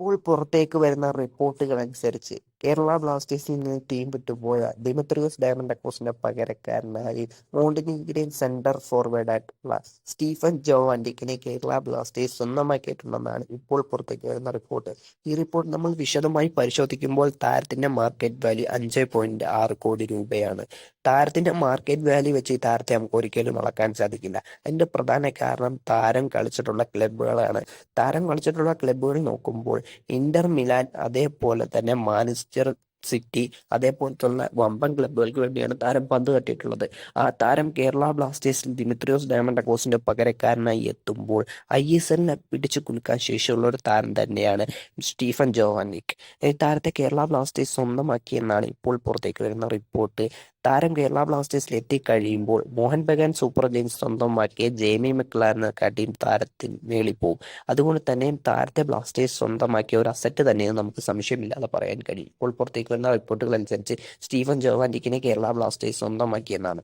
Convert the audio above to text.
ഇപ്പോൾ പുറത്തേക്ക് വരുന്ന റിപ്പോർട്ടുകൾ അനുസരിച്ച് കേരള ബ്ലാസ്റ്റേഴ്സിൽ നിന്ന് ടീം വിട്ടുപോയ ഡിമിത്രിയസ് ഡയമണ്ട് അക്കോസിന്റെ പകരക്കാരനായി മോണ്ടിനീഗ്രിയൻ സെന്റർ ഫോർവേഡ് ആയിട്ടുള്ള സ്റ്റീഫൻ ജോവാൻഡിക്കിനെ കേരള ബ്ലാസ്റ്റേഴ്സ് സ്വന്തമാക്കിയിട്ടുണ്ടെന്നാണ് ഇപ്പോൾ പുറത്തേക്ക് വരുന്ന റിപ്പോർട്ട് ഈ റിപ്പോർട്ട് നമ്മൾ വിശദമായി പരിശോധിക്കുമ്പോൾ താരത്തിന്റെ മാർക്കറ്റ് വാല്യൂ അഞ്ച് പോയിന്റ് ആറ് കോടി രൂപയാണ്. താരത്തിന്റെ മാർക്കറ്റ് വാല്യൂ വെച്ച് ഈ താരത്തെ നമുക്ക് ഒരിക്കലും അളക്കാൻ സാധിക്കില്ല. അതിന്റെ പ്രധാന കാരണം താരം കളിച്ചിട്ടുള്ള ക്ലബ്ബുകളാണ് താരം കളിച്ചിട്ടുള്ള ക്ലബ്ബുകൾ നോക്കുമ്പോൾ ഇന്റർ മിലാൻ അതേപോലെ തന്നെ മാഞ്ചസ്റ്റർ സിറ്റി അതേപോലത്തുള്ള വമ്പൻ ക്ലബ്ബുകൾക്ക് വേണ്ടിയാണ് താരം പന്ത് തട്ടിയിട്ടുള്ളത്. ആ താരം കേരള ബ്ലാസ്റ്റേഴ്സിൽ ദിമിത്രിയോസ് ഡയമണ്ട് അക്കോസിന്റെ പകരക്കാരനായി എത്തുമ്പോൾ ഐ എസ് എല്ലിനെ പിടിച്ചു കുലുക്കാൻ ശേഷിയുള്ള ഒരു താരം തന്നെയാണ് സ്റ്റീഫൻ ജോവാനിക്. ഈ താരത്തെ കേരള ബ്ലാസ്റ്റേഴ്സ് സ്വന്തമാക്കിയെന്നാണ് ഇപ്പോൾ പുറത്തേക്ക് വരുന്ന റിപ്പോർട്ട് താരം കേരള ബ്ലാസ്റ്റേഴ്സിൽ എത്തിക്കഴിയുമ്പോൾ മോഹൻ ബഗാൻ സൂപ്പർ ജെയിംസ് സ്വന്തമാക്കിയ ജേമി താരത്തിന് മേളി പോകും. അതുകൊണ്ട് തന്നെ താരത്തെ ബ്ലാസ്റ്റേഴ്സ് സ്വന്തമാക്കിയ ഒരു അസറ്റ് തന്നെയെന്ന് നമുക്ക് സംശയമില്ലാതെ പറയാൻ കഴിയും. ഇപ്പോൾ പുറത്തേക്ക് വരുന്ന റിപ്പോർട്ടുകൾ അനുസരിച്ച് സ്റ്റീഫൻ ജോവാൻഡിക്കിനെ കേരള ബ്ലാസ്റ്റേഴ്സ് സ്വന്തമാക്കിയെന്നാണ്.